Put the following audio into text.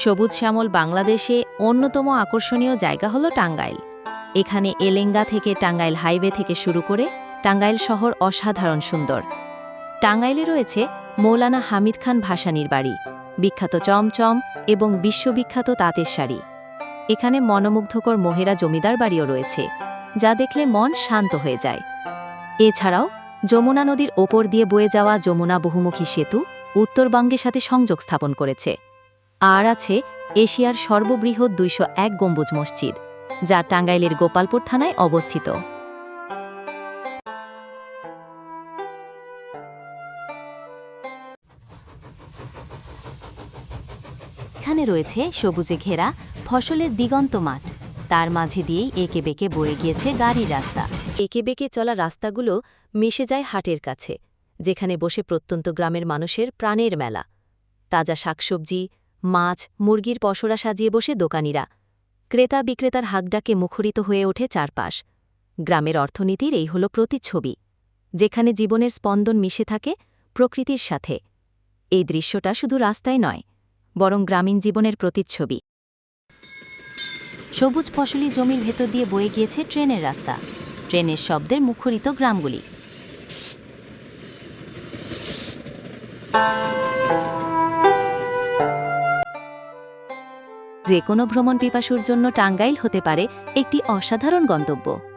সবুজ শ্যামল বাংলাদেশে অন্যতম আকর্ষণীয় জায়গা হলো টাঙ্গাইল। এখানে এলেঙ্গা থেকে টাঙ্গাইল হাইওয়ে থেকে শুরু করে টাঙ্গাইল শহর অসাধারণ সুন্দর। টাঙ্গাইলে রয়েছে মৌলানা হামিদ খান ভাসানীর বাড়ি, বিখ্যাত চমচম এবং বিশ্ববিখ্যাত তাঁতের শাড়ি। এখানে মনোমুগ্ধকর মহেরা জমিদার বাড়িও রয়েছে, যা দেখলে মন শান্ত হয়ে যায়। এছাড়াও যমুনা নদীর ওপর দিয়ে বয়ে যাওয়া যমুনা বহুমুখী সেতু উত্তরবঙ্গের সাথে সংযোগ স্থাপন করেছে। আর আছে এশিয়ার সর্ববৃহৎ দুইশো এক গম্বুজ মসজিদ, যা টাঙ্গাইলের গোপালপুর থানায় অবস্থিত। এখানে রয়েছে সবুজে ঘেরা ফসলের দিগন্ত মাঠ। তার মাঝে দিয়েই একে বেঁকে বয়ে গিয়েছে গাড়ির রাস্তা। একে বেঁকে চলা রাস্তাগুলো মিশে যায় হাটের কাছে, যেখানে বসে প্রত্যন্ত গ্রামের মানুষের প্রাণের মেলা। তাজা শাকসবজি মাছ, মুরগির পসরা সাজিয়ে বসে দোকানিরা। ক্রেতা বিক্রেতার হাকডাকে মুখরিত হয়ে ওঠে চারপাশ। গ্রামের অর্থনীতির এই হল প্রতিচ্ছবি, যেখানে জীবনের স্পন্দন মিশে থাকে প্রকৃতির সাথে। এই দৃশ্যটা শুধু রাস্তায় নয়, বরং গ্রামীণ জীবনের প্রতিচ্ছবি। সবুজ ফসলি জমির ভেতর দিয়ে বয়ে গিয়েছে ট্রেনের রাস্তা। ট্রেনের শব্দের মুখরিত গ্রামগুলি। যে কোনো ভ্রমণ পিপাসুর জন্য টাঙ্গাইল হতে পারে একটি অসাধারণ গন্তব্য।